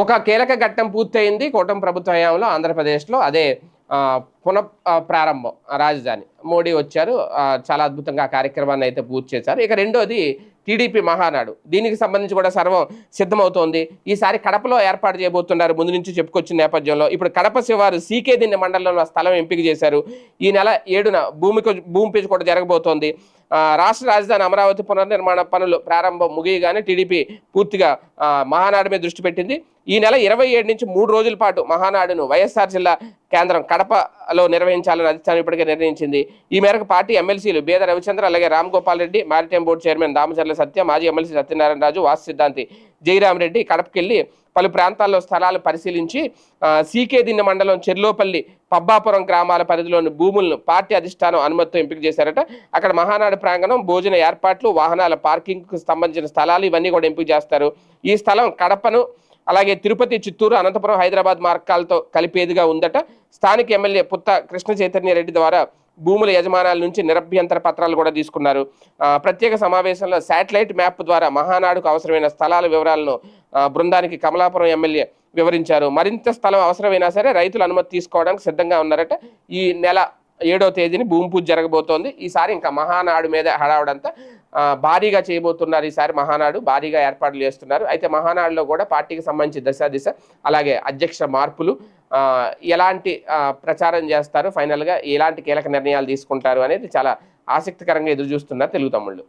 ఒక కీలక ఘట్టం పూర్తయింది కూటమి ప్రభుత్వ హయాంలో ఆంధ్రప్రదేశ్లో. అదే పున పునః ప్రారంభం రాజధాని. మోడీ వచ్చారు చాలా అద్భుతంగా ఆ కార్యక్రమాన్ని అయితే పూర్తి చేశారు. ఇక రెండోది టీడీపీ మహానాడు. దీనికి సంబంధించి కూడా సర్వం సిద్ధమవుతోంది. ఈసారి కడపలో ఏర్పాటు చేయబోతున్నారు. ముందు నుంచి చెప్పుకొచ్చిన నేపథ్యంలో ఇప్పుడు కడప శివారు సీకే దీన్ని మండలంలో స్థలం ఎంపిక చేశారు. ఈ నెల ఏడున భూమికి భూమి పూజ కూడా జరగబోతోంది. రాష్ట్ర రాజధాని అమరావతి పునర్నిర్మాణ పనులు ప్రారంభం ముగియగానే టీడీపీ పూర్తిగా మహానాడు మీద దృష్టి పెట్టింది. ఈ నెల ఇరవై ఏడు నుంచి మూడు రోజుల పాటు మహానాడును వైఎస్ఆర్ జిల్లా కేంద్రం కడపలో నిర్వహించాలని అధిష్టానం ఇప్పటికే నిర్ణయించింది. ఈ మేరకు పార్టీ ఎమ్మెల్సీలు బేద రవిచంద్ర అలాగే Ram Gopal Reddy maritime board chairman Damacharla Satya మాజీ ఎమ్మెల్సీ సత్యనారాయణ రాజు వాసు సిద్ధాంతి జయరామరెడ్డి కడపకెళ్ళి పలు ప్రాంతాల్లో స్థలాలు పరిశీలించి సీకే దిన్న మండలం చెర్లోపల్లి పబ్బాపురం గ్రామాల పరిధిలోని భూములను పార్టీ అధిష్టానం అనుమతితో ఎంపిక చేశారట. అక్కడ మహానాడు ప్రాంగణం భోజన ఏర్పాట్లు వాహనాల పార్కింగ్కు సంబంధించిన స్థలాలు ఇవన్నీ కూడా ఎంపిక చేస్తారు. ఈ స్థలం కడపను అలాగే తిరుపతి చిత్తూరు అనంతపురం హైదరాబాద్ మార్గాలతో కలిపేదిగా ఉందట. స్థానిక ఎమ్మెల్యే పుత్త కృష్ణ చైతన్య రెడ్డి ద్వారా భూముల యజమానాల నుంచి నిరభ్యంతర పత్రాలు కూడా తీసుకున్నారు. ప్రత్యేక సమావేశంలో శాటిలైట్ మ్యాప్ ద్వారా మహానాడుకు అవసరమైన స్థలాల వివరాలను బృందానికి కమలాపురం ఎమ్మెల్యే వివరించారు. మరింత స్థలం అవసరమైనా సరే రైతులు అనుమతి తీసుకోవడానికి సిద్ధంగా ఉన్నారట. ఈ నెల ఏడో తేదీని భూమి పూజ జరగబోతోంది. ఈసారి ఇంకా మహానాడు మీద హడావుడంతా భారీగా చేయబోతున్నారు ఈసారి మహానాడు. భారీగా ఏర్పాట్లు చేస్తున్నారు. అయితే మహానాడులో కూడా పార్టీకి సంబంధించి దశ దిశ అలాగే అధ్యక్ష మార్పులు ఎలాంటి ప్రచారం చేస్తారు? ఫైనల్గా ఎలాంటి కీలక నిర్ణయాలు తీసుకుంటారు అనేది చాలా ఆసక్తికరంగా ఎదురు చూస్తున్నారు తెలుగు తమ్ముళ్ళు.